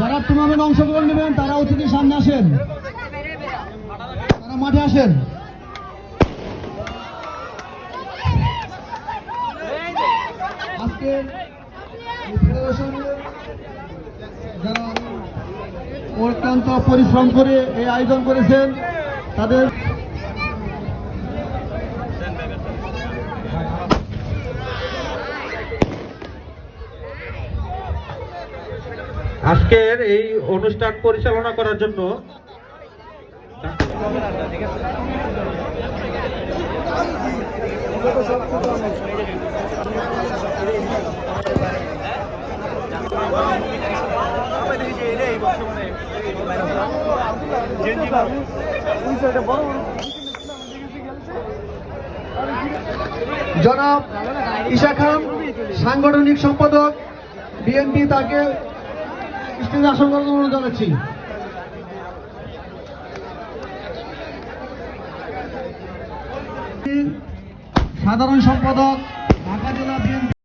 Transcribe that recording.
যারা টুর্নামেন্টে অংশগ্রহণ নেবেন, তারা অতিথির সামনে আসেন। তারা মাঠে আসেন। আজকে যারা অত্যন্ত পরিশ্রম করে এই আয়োজন করেছেন, তাদের আজকের এই অনুষ্ঠান পরিচালনা করার জন্য জনাব ঈশা খান সাংগঠনিক সম্পাদক বিএনপি তাকে স্টেজে করার জন্য অনুরোধ জানাচ্ছি। সাধারণ সম্পাদক ঢাকা জেলা বিএনপি